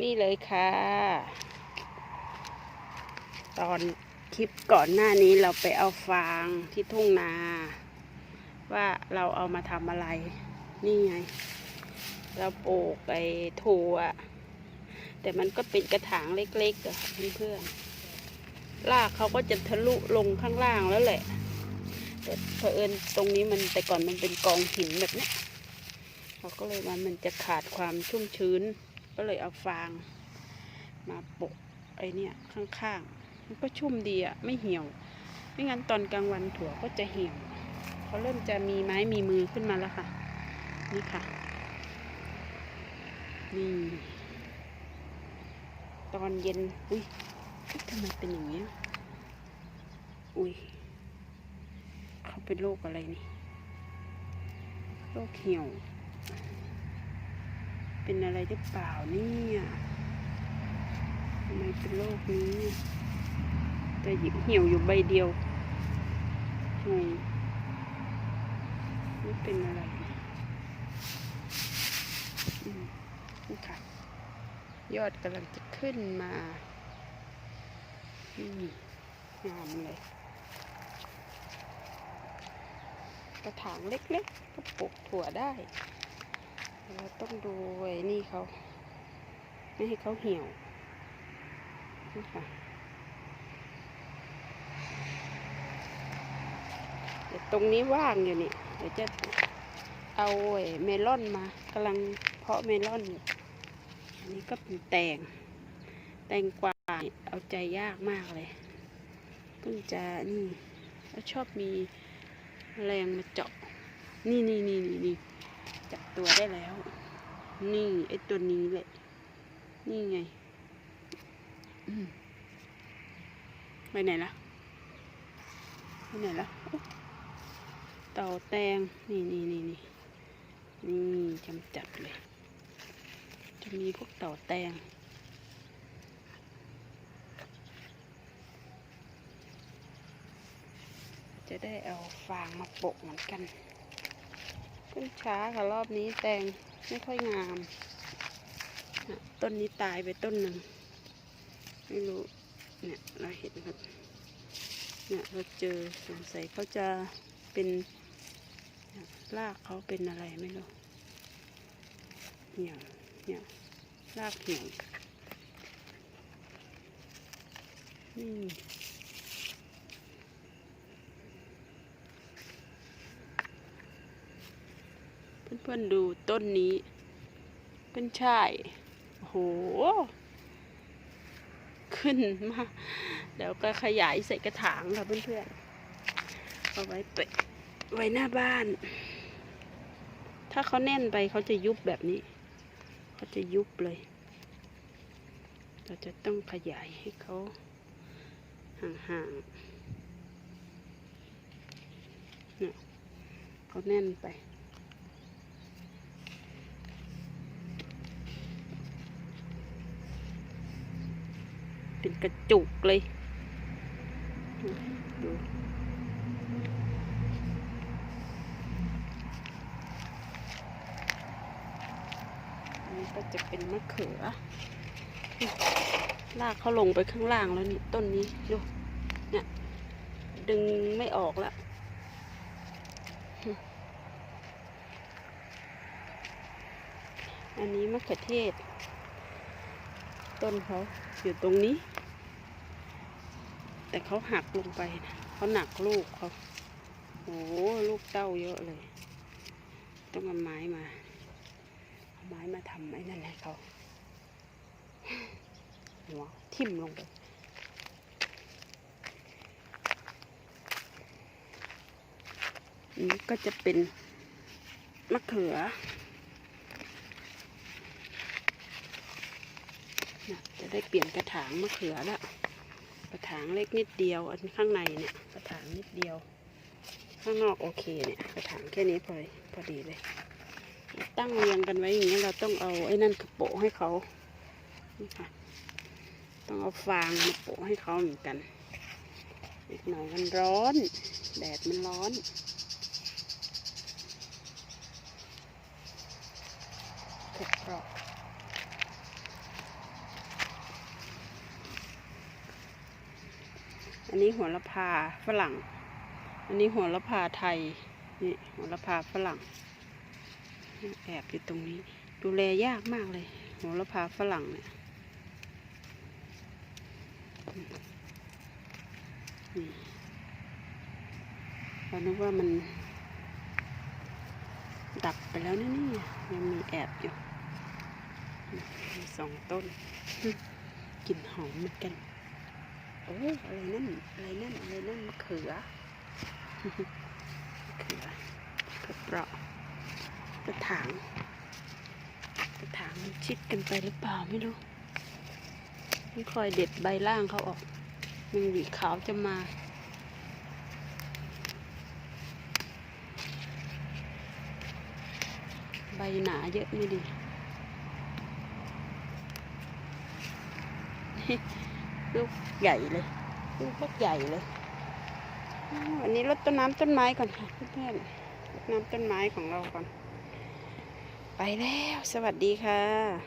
นี่เลยค่ะ ตอนคลิปก่อนหน้านี้เราไปเอาฟางที่ทุ่งนา ว่าเราเอามาทำอะไร นี่ไง เราปลูกไอ้ถั่ว แต่มันก็เป็นกระถางเล็กๆอะค่ะเพื่อนๆรากเขาก็จะทะลุลงข้างล่างแล้วแหละ แต่เผอิญตรงนี้มันแต่ก่อนมันเป็นกองหินแบบนี้เราก็เลยว่ามันจะขาดความชุ่มชื้น ก็เลยเอาฟางมาปกไอเนี่ยข้างๆ มันก็ชุ่มดีอะไม่เหี่ยว ไม่งั้นตอนกลางวันถั่วก็จะเหี่ยวเขาเริ่มจะมีไม้มีมือขึ้นมาแล้วค่ะ นี่ค่ะ นี่ ตอนเย็น อุ้ยทำไมเป็นอย่างเงี้ อุ้ยเขาเป็นโรคอะไรนี่ โรคเหี่ยว เป็นอะไรหรือเปล่าเนี่ยทำไมเป็นโรคนี้ แต่หยิบเหี่ยวอยู่ใบเดียวงงนี่เป็นอะไรนี่ยอืมนี่ค่ะ ยอดกำลังจะขึ้นมาอืมงามเลยกระถางเล็กๆ ก็ปลูกถั่วได้ เราต้องดูไอ้นี่เขาไม่ให้เขาเหี่ยวนี่ค่ะเดี๋ยวตรงนี้ว่างอยู่นี่เดี๋ยวจะเอาเมลอนมากำลังเพาะเมลอนอยู่อันนี้ก็เป็นแตง แตงกวาเนี่ยเอาใจยากมากเลยเพิ่งจะนี่แล้วชอบมีแมลงมาเจาะ นี่นี่นี่นี่นี่ จับตัวได้แล้ว นี่ไอตัวนี้แหละ นี่ไงไปไหนละไปไหนละโอ๊ะเต่าแตง นี่นี่นี่นี่นี่จำจัดเลย จะมีพวกเต่าแตงจะได้เอาฟางมาโปะเหมือนกัน ขึ้นช้าค่ะรอบนี้แตงไม่ค่อยงาม ต้นนี้ตายไปต้นหนึ่ง ไม่รู้ เนี่ยเราเห็นครับเนี่ยเราเจอสงสัยเขาจะเป็นรากเขาเป็นอะไรไม่รู้เหี่ยวเนี่ยรากเหี่ยวนี่ เพื่อนๆดูต้นนี้ เป็นช่ายโห ขึ้นมากเดี๋ยวก็ขยายใส่กระถางค่ะเพื่อนๆ เอาไว้เปะไว้หน้าบ้าน ถ้าเขาแน่นไปเขาจะยุบแบบนี้ เขาจะยุบเลย เราจะต้องขยายให้เขาห่างๆเนี่ยเขาแน่นไป เป็นกระจุกเลยดูนนี้ก็จะเป็นมะเขือลากเขาลงไปข้างล่างแล้วนี่ต้นนี้ดูเนี่ยดึงไม่ออกแล้วอันนี้มะเขือเทศ ต้นเขาอยู่ตรงนี้ แต่เขาหักลงไปนะเขาหนักลูกเขาโอ้โหลูกเต้าเยอะเลย ต้องเอาไม้มาเอาไม้มาทำไอ้นั่นให้เขาหัวทิ่มลงไปนี่ก็จะเป็นมะเขือจะได้เปลี่ยนกระถางมะเขือและ กระถางเล็กนิดเดียว อันข้างในเนี่ยกระถางนิดเดียว ข้างนอกโอเคเนี่ยกระถางแค่นี้พอพอดีเลย ตั้งเรียงกันไว้อย่างนี้เราต้องเอาไอ้นั่นกระโปะให้เขานี่ค่ะต้องเอาฟางมาโปะให้เขาเหมือนกัน อีกหน่อยมันร้อน แดดมันร้อน เผ็ดกรอบ อันนี้หัวละพาฝรั่ง อันนี้หัวละพาไทย นี่หัวละพาฝรั่ง แอบอยู่ตรงนี้ ดูแลยากมากเลย หัวละพาฝรั่งเนี่ย นี่เรานึกว่ามัน ดับไปแล้วนะนี่ยังมีแอบอยู่มีสองต้นกลิ่นหอมเหมือนกัน อ้อะไรนั่นอะไรนั่นอะไรนั่นมะเขือมะเขือกระเปราะกระถางกระถางมันชิดกันไปหรือเปล่าไม่รู้ไม่คอยเด็ดใบล่างเขาออกมันหวีขาวจะมาใบหนาเยอะไม่ดี ลูกใหญ่เลย ลูกพวกใหญ่เลยวันนี้รดต้นน้ำต้นไม้ก่อนค่ะเพื่อนๆน้ำต้นไม้ของเราก่อน ไปแล้ว สวัสดีค่ะ